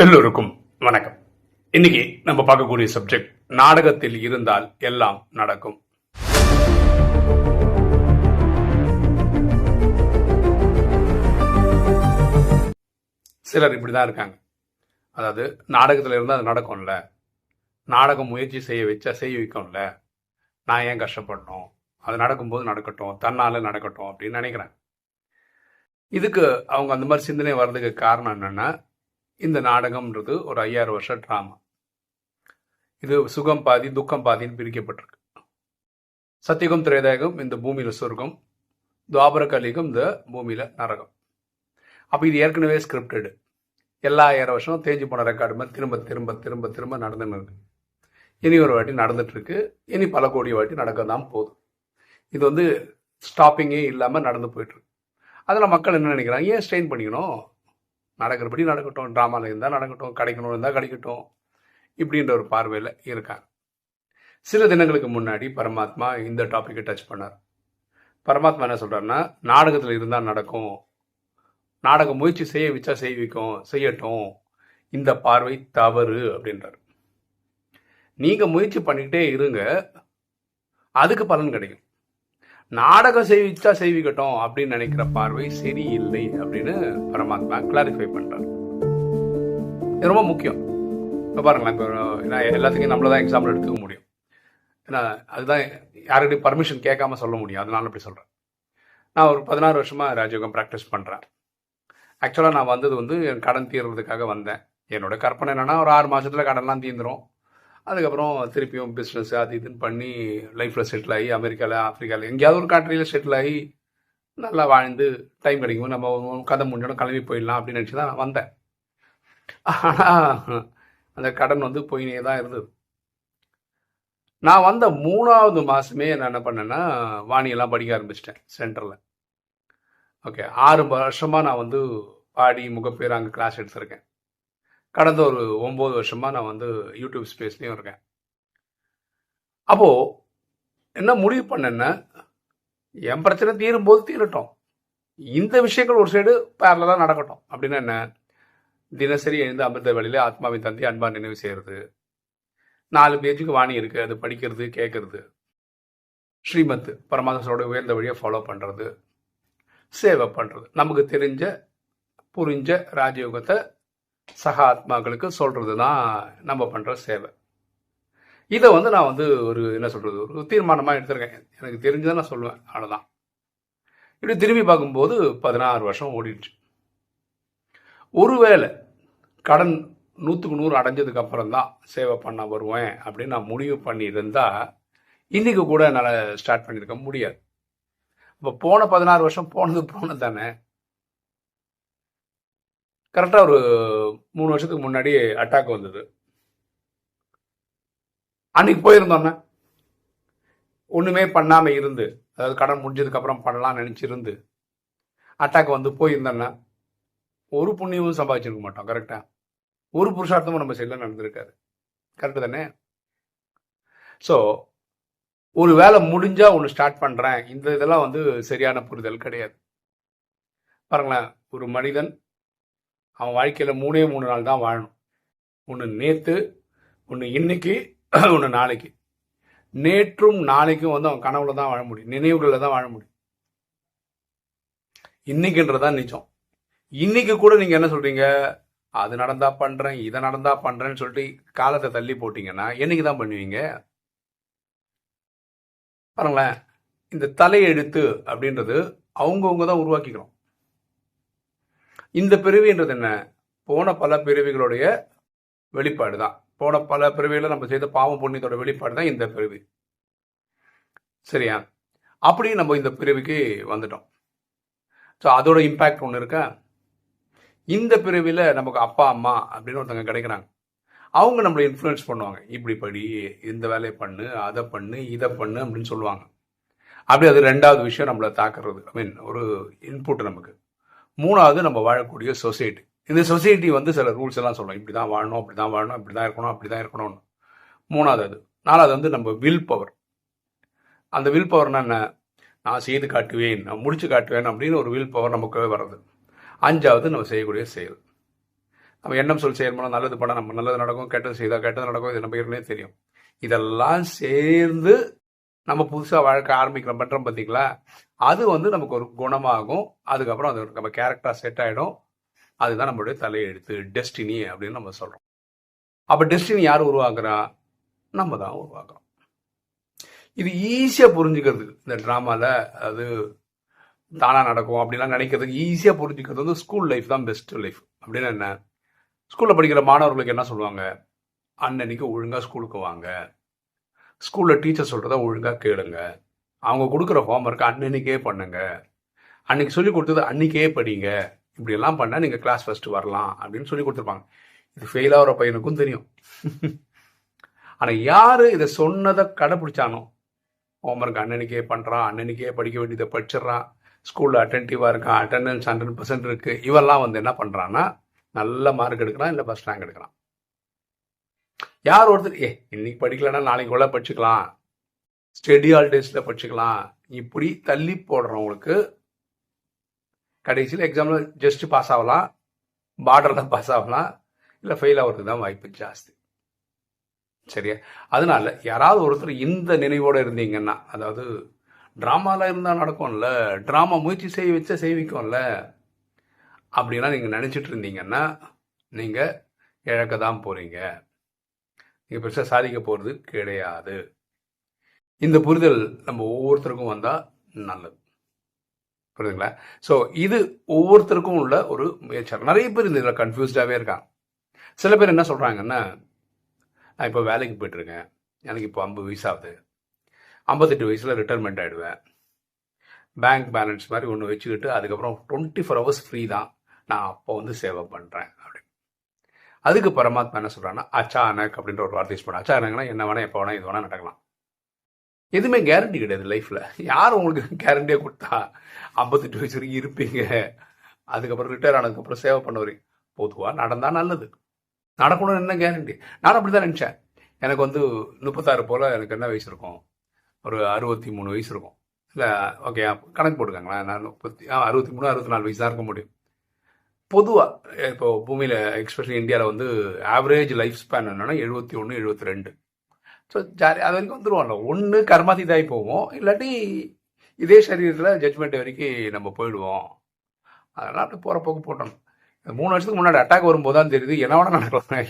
எல்லோருக்கும் வணக்கம். இன்னைக்கு நம்ம பார்க்கக்கூடிய சப்ஜெக்ட் நாடகத்தில் இருந்தால் எல்லாம் நடக்கும். சிலர் இப்படிதான் இருக்காங்க. அதாவது நாடகத்தில் இருந்தால் அது நடக்கும்ல. நாடகம் முயற்சி செய்ய வச்சா செய்ய வைக்கும்ல. நான் ஏன் கஷ்டப்படணும்? அது நடக்கும்போது நடக்கட்டும். தன்னால நடக்கட்டும் அப்படின்னு நினைக்கிறேன். இதுக்கு அவங்க அந்த மாதிரி சிந்தனை வர்றதுக்கு காரணம் என்னன்னா இந்த நாடகம்ன்றது ஒரு ஐயாயிரம் வருஷம் ட்ராமா இது சுகம் பாதி துக்கம் பாதின்னு பிரிக்கப்பட்டிருக்கு. சத்தியகம் திரேதாயகம் இந்த பூமியில் சொர்க்கம். துவாபர கலிகம் இந்த பூமியில் நரகம். அப்போ இது ஏற்கனவே ஸ்கிரிப்டடு எல்லா ஆயிரம் வருஷம் தேஞ்சு போன ரெக்கார்டு மாதிரி திரும்ப திரும்ப திரும்ப திரும்ப நடந்துன்னு இருக்கு. இனி ஒரு வாட்டி நடந்துட்டுருக்கு. இனி பல கோடி வாட்டி நடக்க தான் போதும் இது வந்து ஸ்டாப்பிங்கே இல்லாமல் நடந்து போயிட்டுருக்கு. அதில் மக்கள் என்ன நினைக்கிறாங்க? ஏன் ஸ்ட்ரெயின் பண்ணிக்கணும்? நடக்கிறபடி நடக்கட்டும். ட்ராமாவில் இருந்தால் நடக்கட்டும். கிடைக்கணும் இருந்தால் கிடைக்கட்டும். இப்படின்ற ஒரு பார்வையில் இருக்காங்க சில தினங்களுக்கு முன்னாடி பரமாத்மா இந்த டாப்பிக்கை டச் பண்ணார். பரமாத்மா என்ன சொல்கிறாருன்னா நாடகத்தில் இருந்தால் நடக்கும். நாடக முயற்சி செய்ய வச்சா செய்விக்கும் செய்யட்டும். இந்த பார்வை தவறு அப்படின்றார். நீங்கள் முயற்சி பண்ணிக்கிட்டே இருங்க. அதுக்கு பலன் கிடைக்கும். நாடகம் செய்விச்சா செய்விக்கட்டும் அப்படின்னு நினைக்கிற பார்வை சரியில்லை அப்படின்னு பரமாத்மா கிளாரிஃபை பண்றாரு. ரொம்ப முக்கியம். இப்போ பாருங்களேன் இப்போ நான் எல்லாத்துக்கும் நம்மள தான் எக்ஸாம்பிள் எடுத்துக்க முடியும். ஏன்னா அதுதான் யாருக்கிட்டையும் பர்மிஷன் கேட்காம சொல்ல முடியும். அதனால அப்படி சொல்கிறேன் நான் ஒரு பதினாறு வருஷமாக ராஜயோகம் ப்ராக்டிஸ் பண்ணுறேன் ஆக்சுவலாக நான் வந்தது வந்து என் கடன் தீர்றதுக்காக வந்தேன். என்னோட கற்பனை என்னென்னா ஒரு ஆறு மாதத்தில் கடன்லாம் தீர்ந்துரும் அதுக்கப்புறம் திருப்பியும் பிஸ்னஸ் அது இதுன்னு பண்ணி லைஃப்பில் செட்டில் ஆகி அமெரிக்காவில் ஆஃப்ரிக்காவில் எங்கேயாவது ஒரு கண்ட்ரியில் செட்டில் ஆகி நல்லா வாழ்ந்து டைம் கிடைக்கும். நம்ம கதை முடிஞ்சோட கிளம்பி போயிடலாம் அப்படின்னு நினச்சி தான் நான் வந்தேன். ஆனால் அந்த கடன் வந்து போயினே தான் இருந்தது. நான் வந்த மூணாவது மாதமே நான் என்ன பண்ணேன்னா வாணியெல்லாம் படிக்க ஆரம்பிச்சிட்டேன் சென்டரில் ஓகே ஆறு வருஷமாக நான் வந்து பாடி முகப்பேர் அங்கே கிளாஸ் எடுத்திருக்கேன். கடந்த ஒரு ஒம்பது வருஷமாக நான் வந்து யூடியூப் ஸ்பேஸ்லேயும் இருக்கேன். அப்போது என்ன முடிவு பண்ணேன்னா என் பிரச்சனை தீரும் போது தீரட்டும். இந்த விஷயங்கள் ஒரு சைடு பேரலாக நடக்கட்டும். அப்படின்னா என்ன? தினசரி எழுந்து அமிர்த வேளையில ஆத்மாவின் தந்தி அன்பா நினைவு செய்கிறது நாலு பேஜுக்கு வாணி இருக்குது அது படிக்கிறது கேட்கறது ஸ்ரீமத் பரமாத்மாவோட உயர்ந்த வழியை ஃபாலோ பண்ணுறது சேவை பண்ணுறது நமக்கு தெரிஞ்ச புரிஞ்ச ராஜயோகத்தை சக ஆத்மாக்களுக்கு சொல்கிறது தான் நம்ம பண்ணுற சேவை. இதை வந்து நான் வந்து ஒரு என்ன சொல்கிறது ஒரு தீர்மானமாக எடுத்திருக்கேன். எனக்கு தெரிஞ்சதை நான் சொல்லுவேன் அவ்வளோதான் இப்படி திரும்பி பார்க்கும்போது பதினாறு வருஷம் ஓடிடுச்சு. ஒருவேளை கடன் நூற்றுக்கு நூறு அடைஞ்சதுக்கு அப்புறம் தான் சேவை பண்ண வருவேன் அப்படின்னு நான் முடிவு பண்ணியிருந்தா இன்றைக்கி கூட என்னால் ஸ்டார்ட் பண்ணியிருக்க முடியாது. இப்போ போன பதினாறு வருஷம் போனது போனது தானே. கரெக்டாக ஒரு மூணு வருஷத்துக்கு முன்னாடி அட்டாக் வந்தது. அன்னைக்கு போயிருந்தோன்னே ஒன்றுமே பண்ணாமல் இருந்து அதாவது கடன் முடிஞ்சதுக்கப்புறம் பண்ணலாம்னு நினச்சிருந்து அட்டாக் வந்து போயிருந்தோன்னா ஒரு புண்ணியமும் சம்பாதிச்சிருக்க மாட்டோம் கரெக்டாக ஒரு புருஷார்த்தமும் நம்ம சைடில் நடந்திருக்காரு கரெக்டு தானே? ஸோ ஒரு வேலை முடிஞ்சால் ஒன்று ஸ்டார்ட் பண்ணுறேன் இந்த இதெல்லாம் வந்து சரியான புரிதல் கிடையாது. பாருங்களேன் ஒரு மனிதன் அவன் வாழ்க்கையில் மூணே மூணு நாள் தான் வாழணும். ஒன்று நேற்று ஒன்று இன்னைக்கு ஒன்று நாளைக்கு. நேற்றும் நாளைக்கும் வந்து அவன் கனவுல தான் வாழ முடியும். நினைவுகளில் தான் வாழ முடியும். இன்னைக்குன்றதான் நிஜம். இன்னைக்கு கூட நீங்கள் என்ன சொல்கிறீங்க அது நடந்தா பண்ணுறேன் இதை நடந்தா பண்ணுறேன்னு சொல்லிட்டு காலத்தை தள்ளி போட்டிங்கன்னா என்னைக்கு தான் பண்ணுவீங்க? பாருங்களேன் இந்த தலையெழுத்து அப்படின்றது அவங்கவுங்க தான் உருவாக்கிக்கிறோம். இந்த பிறவின்றது என்ன? போன பல பிறவிகளுடைய வெளிப்பாடு தான் போன பல பிறவிகளை நம்ம செய்த பாவம் புண்ணியத்தோட வெளிப்பாடு தான் இந்த பிறவி. சரியா? அப்படியே நம்ம இந்த பிறவிக்கு வந்துட்டோம். ஸோ அதோட இம்பேக்ட் ஒன்று இருக்கா? இந்த பிறவியில் நமக்கு அப்பா அம்மா அப்படின்னு ஒருத்தங்க கிடைக்கிறாங்க. அவங்க நம்மளை இன்ஃப்ளூயன்ஸ் பண்ணுவாங்க. இப்படி படி இந்த வேலையை பண்ணு அதை பண்ணு இதை பண்ணு அப்படின்னு சொல்லுவாங்க. அப்படி அது ரெண்டாவது விஷயம் நம்மளை தாக்குறது. ஐ மீன் ஒரு இன்புட் நமக்கு. மூணாவது நம்ம வாழக்கூடிய சொசைட்டி இந்த சொசைட்டி வந்து சில ரூல்ஸ் எல்லாம் சொல்லும். இப்படி தான் வாழணும் அப்படி தான் வாழணும் இப்படி தான் இருக்கணும் அப்படி தான் இருக்கணும்னு. மூணாவது அது. நாலாவது வந்து நம்ம வில் பவர் அந்த வில் பவர்னா என்ன? நான் செய்து காட்டுவேன் நான் முடிச்சு காட்டுவேன் அப்படின்னு ஒரு வில் பவர் நமக்கு வர்றது. அஞ்சாவது நம்ம செய்யக்கூடிய செயல். நம்ம எண்ணம் சொல் செயல்மூலம் நல்லது பண்ணால் நம்ம நல்லது நடக்கும் கெட்டது செய்தால் கெட்டது நடக்கும் இது நம்ம ஏற்கனவே தெரியும். இதெல்லாம் சேர்ந்து நம்ம புதுசாக வாழ்க்கை ஆரம்பிக்கிறோம். பண்ணுறோம் பார்த்தீங்களா அது வந்து நமக்கு ஒரு குணமாகும். அதுக்கப்புறம் அது நம்ம கேரக்டர் செட் ஆகிடும் அதுதான் நம்மளுடைய தலையெழுத்து டெஸ்டினி அப்படின்னு நம்ம சொல்கிறோம் அப்போ டெஸ்டினி யார் உருவாக்குறா? நம்ம தான் உருவாக்குறோம். இது ஈஸியாக புரிஞ்சுக்கிறது. இந்த ட்ராமாவில் அது தானாக நடக்கும் அப்படிலாம் நினைக்கிறதுக்கு ஈஸியாக புரிஞ்சுக்கிறது வந்து ஸ்கூல் லைஃப் தான் பெஸ்ட் லைஃப் அப்படின்னு என்ன? ஸ்கூலில் படிக்கிற மாணவர்களுக்கு என்ன சொல்லுவாங்க? அன்னன்னைக்கு ஒழுங்காக ஸ்கூலுக்கு வாங்க. ஸ்கூலில் டீச்சர் சொல்கிறத ஒழுங்காக கேளுங்க. அவங்க கொடுக்குற ஹோம்ஒர்க்கை அன்னன்னைக்கே பண்ணுங்க. அன்னைக்கு சொல்லி கொடுத்தது அன்னைக்கே படிங்க. இப்படியெல்லாம் பண்ணால் நீங்கள் கிளாஸ் ஃபஸ்ட்டு வரலாம் அப்படின்னு சொல்லி கொடுத்துருப்பாங்க. இது ஃபெயில் ஆகிற பையனுக்கும் தெரியும். ஆனால் யார் இதை சொன்னதை கடைப்பிடிச்சானோ? ஹோம்ஒர்க் அன்னன்னைக்கே பண்ணுறான் அன்னன்னைக்கே படிக்க வேண்டியதை படிச்சிடுறான் ஸ்கூலில் அட்டென்டிவாக இருக்கான் அட்டண்டன்ஸ் ஹண்ட்ரட் பர்சன்ட் இருக்குது இவெல்லாம் வந்து என்ன பண்ணுறான்னா நல்ல மார்க் எடுக்கிறான் இல்லை ஃபஸ்ட் ரேங்க் எடுக்கிறான். யார் ஒருத்தர் ஏ இன்னைக்கு படிக்கலன்னா நாளைக்கு கூட படிச்சுக்கலாம். ஸ்டெடியால் ஹாலிடேஸில் படிச்சுக்கலாம். இப்படி தள்ளி போடுறவங்களுக்கு கடைசியில் எக்ஸாமில் ஜஸ்ட் பாஸ் ஆகலாம். பார்டரில் பாஸ் ஆகலாம். இல்லை ஃபெயில் ஆகிறதுக்கு தான் வாய்ப்பு ஜாஸ்தி. சரியா? அதனால யாராவது ஒருத்தர் இந்த நினைவோடு இருந்தீங்கன்னா அதாவது ட்ராமாவில் இருந்தால் நடக்கும்ல ட்ராமா முயற்சி செய்ய வச்சா செய்விக்கும்ல அப்படின்னா நீங்கள் நினச்சிட்டு இருந்தீங்கன்னா நீங்கள் இழக்க தான் போகிறீங்க நீங்கள் பெருசாக சாதிக்க போகிறது கிடையாது. இந்த புரிதல் நம்ம ஒவ்வொருத்தருக்கும் வந்தால் நல்லது. புரியுதுங்களா? ஸோ இது ஒவ்வொருத்தருக்கும் உள்ள ஒரு முயற்சி. நிறைய பேர் இந்த இதில் கன்ஃபியூஸ்டாகவே இருக்காங்க. சில பேர் என்ன சொல்கிறாங்கன்னா நான் இப்போ வேலைக்கு போயிட்டுருக்கேன். எனக்கு இப்போ ஐம்பது வயசு ஆகுது ஐம்பத்தெட்டு வயசில் ரிட்டைர்மெண்ட் ஆகிடுவேன் பேங்க் பேலன்ஸ் மாதிரி ஒன்று வச்சுக்கிட்டு அதுக்கப்புறம் டுவெண்ட்டி ஃபோர் ஹவர்ஸ் ஃப்ரீ தான். நான் அப்போ வந்து சேவை பண்ணுறேன் அப்படின்னு. அதுக்கு பரமாத்மா என்ன சொல்கிறான்னா அச்சானக் அப்படின்ற ஒரு வார்த்தை யூஸ் பண்ண அச்சானக்னா என்ன வேணால் எப்போ வேணால் இது வேணால் நடக்கலாம். எதுவுமே கேரண்டி கிடையாது லைஃப்பில் யார் உங்களுக்கு கேரண்டியாக கொடுத்தா ஐம்பத்தெட்டு வயசு வரைக்கும் இருப்பீங்க. அதுக்கப்புறம் ரிட்டையர் ஆனதுக்கப்புறம் சேவை பண்ண வரீங்க பொதுவாக நடந்தால் நல்லது. நடக்கணும்னு என்ன கேரண்டி நான் அப்படி தான் நினச்சேன். எனக்கு வந்து முப்பத்தாறு போல் எனக்கு என்ன வயசு இருக்கும்? ஒரு அறுபத்தி மூணு வயசு இருக்கும். இல்லை ஓகே கணக்கு போட்டுக்காங்களேன். நான் முப்பத்தி அறுபத்தி மூணு அறுபத்தி நாலு வயசு தான் இருக்க முடியும். பொதுவாக இப்போ பூமியில் எக்ஸ்பெஷலி இந்தியாவில் வந்து ஆவரேஜ் லைஃப் ஸ்பேன் என்னென்னா எழுபத்தி ஒன்று எழுபத்தி ரெண்டு. ஸோ ஜாலி அது வரைக்கும் வந்துடுவோம்ல ஒன்று கர்மாதிதாய் போவோம். இல்லாட்டி இதே சரீரத்தில் ஜட்ஜ்மெண்ட் வரைக்கும் நம்ம போயிடுவோம். அதெல்லாம் அப்படி போகிற போக்கு போட்டோம் மூணு வருஷத்துக்கு முன்னாடி அட்டாக் வரும்போது தான் தெரியுது என்ன வேணால் நடக்கலாம்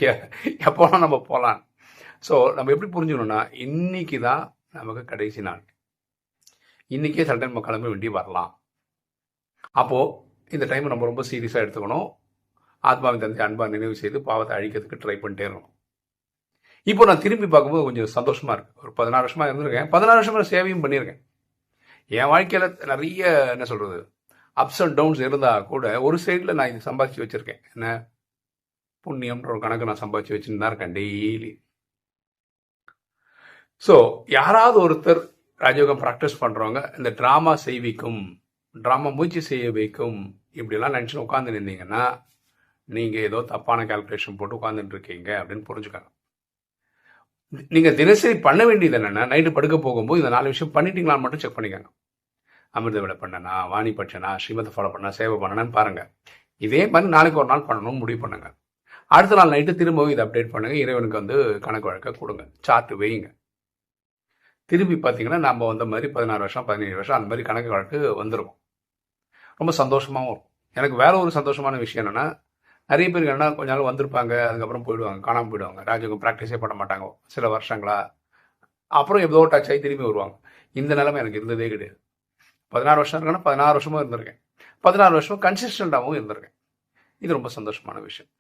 எப்போ வேணால் நம்ம போகலாம் ஸோ நம்ம எப்படி புரிஞ்சுக்கணும்னா இன்னைக்கு தான் நமக்கு கடைசி நாள். இன்றைக்கே சில டைம் நம்ம கிளம்ப வேண்டி வரலாம். அப்போது இந்த டைம் நம்ம ரொம்ப சீரியஸாக எடுத்துக்கணும். ஆத்மாவின் தந்தை அன்பாக நினைவு செய்து பாவத்தை அழிக்கிறதுக்கு ட்ரை பண்ணிட்டே இருக்கணும். இப்போ நான் திரும்பி பார்க்கும்போது கொஞ்சம் சந்தோஷமாக இருக்குது ஒரு பதினாறு வருஷமாக இருந்திருக்கேன். பதினாறு வருஷமாக சேவையும் பண்ணியிருக்கேன். என் வாழ்க்கையில் நிறைய என்ன சொல்கிறது அப்ஸ் அண்ட் டவுன்ஸ் இருந்தால் கூட ஒரு சைடில் நான் இது சம்பாதிச்சு வச்சுருக்கேன். என்ன? புண்ணியம்ன்ற ஒரு கணக்கு நான் சம்பாதிச்சு வச்சுன்னு தான் இருக்கேன் டெய்லி ஸோ யாராவது ஒருத்தர் ராஜயோகம் ப்ராக்டிஸ் பண்ணுறவங்க இந்த ட்ராமா செய்விக்கும் ட்ராமா முயற்சி செய்ய வைக்கும் இப்படிலாம் நினச்சின்னு உட்காந்து நின்றீங்கன்னா நீங்கள் ஏதோ தப்பான கால்குலேஷன் போட்டு உட்காந்துட்டு இருக்கீங்க அப்படின்னு புரிஞ்சுக்காங்க நீங்கள் தினசரி பண்ண வேண்டியது என்னென்னா நைட்டு படுக்க போகும்போது இந்த நாலு விஷயம் பண்ணிட்டீங்களான்னு மட்டும் செக் பண்ணிக்கோங்க. அமிர்த விட பண்ணனா வாணி பட்சனா ஸ்ரீமத்தை ஃபாலோ பண்ணா சேவை பண்ணனான்னு பாருங்க. இதே மாதிரி நாளைக்கு ஒரு நாள் பண்ணணும்னு முடிவு பண்ணுங்க. அடுத்த நாள் நைட்டு திரும்பவும் இதை அப்டேட் பண்ணுங்க. இறைவனுக்கு வந்து கணக்கு வழக்க கொடுங்க. சார்ட் வையுங்க திரும்பி பார்த்தீங்கன்னா நம்ம வந்த மாதிரி பதினாறு வருஷம் பதினேழு வருஷம் அந்த மாதிரி கணக்கு வழக்கு வந்துருக்கும் ரொம்ப சந்தோஷமாகவும் இருக்கும் எனக்கு வேற ஒரு சந்தோஷமான விஷயம் என்னென்னா நிறைய பேர் என்ன கொஞ்ச நாள் வந்திருப்பாங்க அதுக்கப்புறம் போயிடுவாங்க காணாமல் போயிடுவாங்க. ராஜகம் ப்ராக்டிஸே பண்ண மாட்டாங்க. சில வருஷங்களா. அப்புறம் எவ்வளோ டச் ஆகி திரும்பி வருவாங்க. இந்த நிலைமை எனக்கு இருந்ததே கிடையாது. பதினாறு வருஷம் இருக்கேன்னா பதினாறு வருஷமும் இருந்திருக்கேன். பதினாறு வருஷமும் கன்சிஸ்டண்ட்டாகவும் இருந்திருக்கேன். இது ரொம்ப சந்தோஷமான விஷயம்.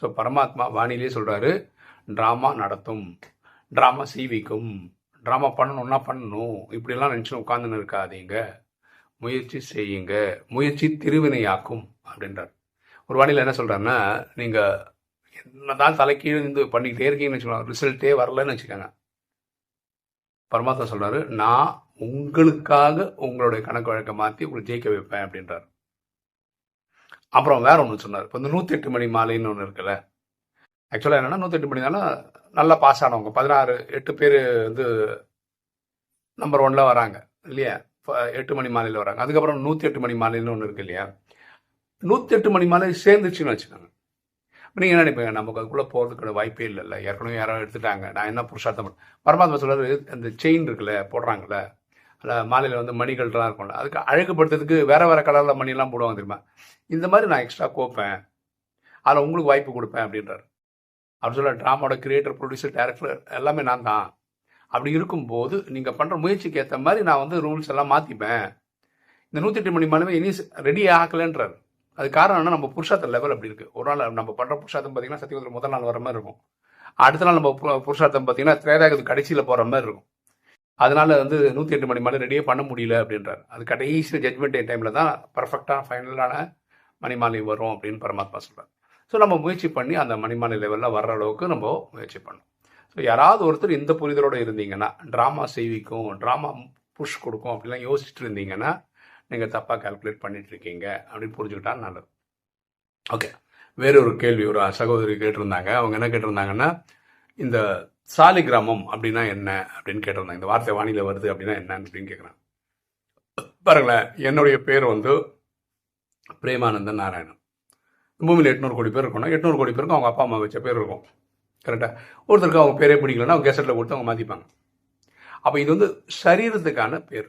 ஸோ பரமாத்மா வானிலே சொல்கிறாரு ட்ராமா நடத்தும். ட்ராமா செய்விக்கும். ட்ராமா பண்ணணும்னா பண்ணணும். இப்படிலாம் நினச்சி உட்காந்துன்னு இருக்காதீங்க. முயற்சி செய்யுங்க. முயற்சி திருவினையாக்கும். அப்படின்றார். ஒரு வானிலை என்ன சொல்கிறாருன்னா நீங்கள் என்னதான் தலைக்கீழ் இருந்து பண்ணிக்கிட்டே இருக்கீங்கன்னு வச்சுக்கோங்க ரிசல்ட்டே வரலன்னு வச்சுக்கோங்க. பரமாத்மா சொல்கிறாரு நான் உங்களுக்காக உங்களுடைய கணக்கு வழக்கை மாற்றி உங்களை ஜெயிக்க வைப்பேன் அப்படின்றார். அப்புறம் வேற ஒன்று சொன்னார். இப்போ இந்த நூற்றி எட்டு மணி மாலைன்னு ஒன்று இருக்குல்ல ஆக்சுவலாக என்னென்னா நூற்றி எட்டு மணினால நல்லா பாஸ் ஆனவங்க பதினாறு எட்டு பேர் வந்து நம்பர் ஒன்ல வராங்க இல்லையா? எட்டு மணி மாலையில் வராங்க. அதுக்கப்புறம் நூற்றி எட்டு மணி மாலைன்னு ஒன்று இருக்கு இல்லையா? நூற்றி எட்டு மணி மேலே சேர்ந்துச்சுன்னு வச்சுக்கோங்க. நீங்கள் என்ன நினைப்பீங்க? நமக்கு அதுக்குள்ளே போகிறதுக்கான வாய்ப்பே இல்லைல்ல. ஏற்கனவே யாரோ எடுத்துட்டாங்க. நான் என்ன புருஷார்த்தம் பண்ண? பரமாத்மா சொல்கிறது அந்த செயின் இருக்குல்ல போடுறாங்கல்ல அதில் மாலையில் வந்து மணிகள்லாம் இருக்கும்ல அதுக்கு அழகுபடுத்துறதுக்கு வேறு வேறு கலரில் மணிலாம் போடுவாங்க தெரியுமா? இந்த மாதிரி நான் எக்ஸ்ட்ரா கோப்பேன். அதில் உங்களுக்கு வாய்ப்பு கொடுப்பேன் அப்படின்றார். அப்படி சொல்ல ட்ராமாவோட கிரியேட்டர் ப்ரொடியூசர் டேரக்டர் எல்லாமே நான் தான். அப்படி இருக்கும்போது நீங்கள் பண்ணுற முயற்சிக்கு ஏற்ற மாதிரி நான் வந்து ரூல்ஸ் எல்லாம் மாற்றிப்பேன் இந்த நூற்றி எட்டு மணி மாலுமே இனி ரெடி ஆகலைன்றார். அது காரணம் என்ன நம்ம புருஷார்த்த லெவல் அப்படி இருக்குது ஒரு நாள் நம்ம பண்ணுற புருஷார்த்தம் பார்த்தீங்கன்னா சத்தியவதில் முதல் நாள் வர மாதிரி இருக்கும். அடுத்த நாள் நம்ம பு- புருஷார்த்தம் பார்த்தீங்கன்னா திரேதாகத்து கடைசியில் போகிற மாதிரி இருக்கும். அதனால வந்து நூற்றி எட்டு மணி மாலை ரெடியே பண்ண முடியல அப்படின்றார். அது கடைசியில் ஜட்மெண்ட் டைமில் தான் பர்ஃபெக்டாக ஃபைனலான மணிமாலை வரும் அப்படின்னு பரமாத்மா சொல்கிறார் ஸோ நம்ம முயற்சி பண்ணி அந்த மணிமாலை லெவலில் வர்ற அளவுக்கு நம்ம முயற்சி பண்ணணும். ஸோ யாராவது ஒருத்தர் இந்த புரிதலோடு இருந்தீங்கன்னா ட்ராமா செய்விக்கும் ட்ராமா புஷ் கொடுக்கும் அப்படிலாம் யோசிச்சுட்டு இருந்தீங்கன்னா நீங்கள் தப்பாக கால்குலேட் பண்ணிட்டு இருக்கீங்க அப்படின்னு புரிஞ்சுக்கிட்டா நல்லது. ஓகே வேற ஒரு கேள்வி ஒரு சகோதரி கேட்டிருந்தாங்க. அவங்க என்ன கேட்டிருந்தாங்கன்னா இந்த சாலிகிராமம் அப்படின்னா என்ன அப்படின்னு கேட்டிருந்தாங்க. இந்த வார்த்தை வானிலை வருது அப்படின்னா என்ன அப்படின்னு கேட்குறாங்க. பாருங்களேன் என்னுடைய பேர் வந்து பிரேமானந்தன் நாராயணன். பூமியில் எட்நூறு கோடி பேர் இருக்கணும். எட்நூறு கோடி பேருக்கும் அவங்க அப்பா அம்மா வச்ச பேர் இருக்கும். கரெக்டாக ஒருத்தருக்கு அவங்க பேரே பிடிக்கலன்னா அவங்க கெசட்டில் கொடுத்து அவங்க மாற்றிப்பாங்க அப்போ இது வந்து சரீரத்துக்கான பேர்.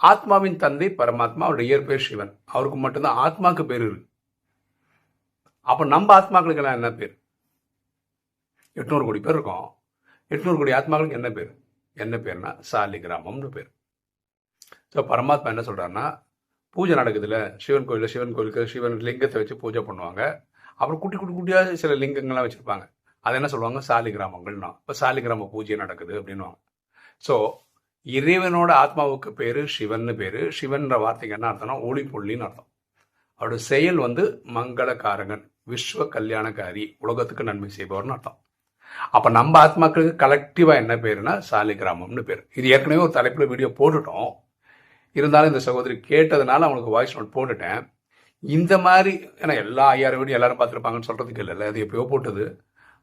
ஆத்மாவின் தந்தை பரமாத்மா அவருடைய இயற்பெயர் சிவன். அவருக்கு மட்டும்தான் ஆத்மாக்கு பேர் இருக்கு. அப்போ நம்ம ஆத்மாக்களுக்கெல்லாம் என்ன பேர்? எட்நூறு கோடி பேர் இருக்கோம். எட்நூறு கோடி ஆத்மாக்களுக்கு என்ன பேர்? என்ன பேர்னா சாலி கிராமம்னு பேர். ஸோ பரமாத்மா என்ன சொல்கிறாருன்னா பூஜை நடக்குதுல சிவன் கோயிலில் சிவன் கோயிலுக்கு சிவன் லிங்கத்தை வச்சு பூஜை பண்ணுவாங்க. அப்புறம் குட்டி குட்டி குட்டியாக சில லிங்கங்கள்லாம் வச்சுருப்பாங்க. அதை என்ன சொல்லுவாங்க? சாலி கிராமங்கள்னா இப்போ சாலிகிராம பூஜை நடக்குது அப்படின்வாங்க ஸோ இறைவனோட ஆத்மாவுக்கு பேர் சிவன்னு பேர். சிவன்ற வார்த்தைக்கு என்ன அர்த்தம்னா ஒளி புள்ளின்னு அர்த்தம். அவருடைய செயல் வந்து மங்களகாரகன் விஸ்வ கல்யாணக்காரி உலகத்துக்கு நன்மை செய்பவர்னு அர்த்தம். அப்போ நம்ம ஆத்மாக்களுக்கு கலெக்டிவாக என்ன பேருனா சாலிகிராமம்னு பேர். இது ஏற்கனவே ஒரு தலைப்பில் வீடியோ போட்டுட்டோம். இருந்தாலும் இந்த சகோதரி கேட்டதுனால அவங்களுக்கு வாய்ஸ் நோட் போட்டுட்டேன். இந்த மாதிரி ஏன்னா எல்லா ஐயாயிரம் வீடியோ எல்லாரும் பார்த்துருப்பாங்கன்னு சொல்கிறதுக்கு இல்லைல்ல அது எப்பயோ போட்டது.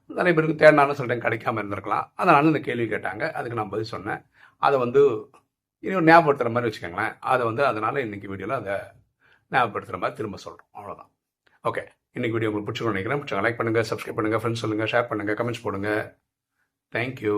நிறைய பேருக்கு தேடினாலும் சொல்லிட்டேன் கிடைக்காம இருந்திருக்கலாம். அதனால இந்த கேள்வி கேட்டாங்க. அதுக்கு நான் பதில் சொன்னேன். அதை வந்து இன்னும் ஞாபகப்படுத்துகிற மாதிரி வச்சுக்கோங்களேன். அதை வந்து அதனால் இன்னைக்கு வீடியோவில் அதை ஞாபகப்படுத்துகிற மாதிரி திரும்ப சொல்கிறோம் அவ்வளோதான் ஓகே இன்னைக்கு வீடியோ உங்களுக்கு பிடிச்சிக்கணும் நினைக்கிறேன். பிடிச்சவங்க லைக் பண்ணுங்கள் சப்ஸ்கிரைப் பண்ணுங்கள் ஃப்ரெண்ட்ஸ் சொல்லுங்கள் ஷேர் பண்ணுங்கள் கமெண்ட்ஸ் போடுங்க. தேங்க்யூ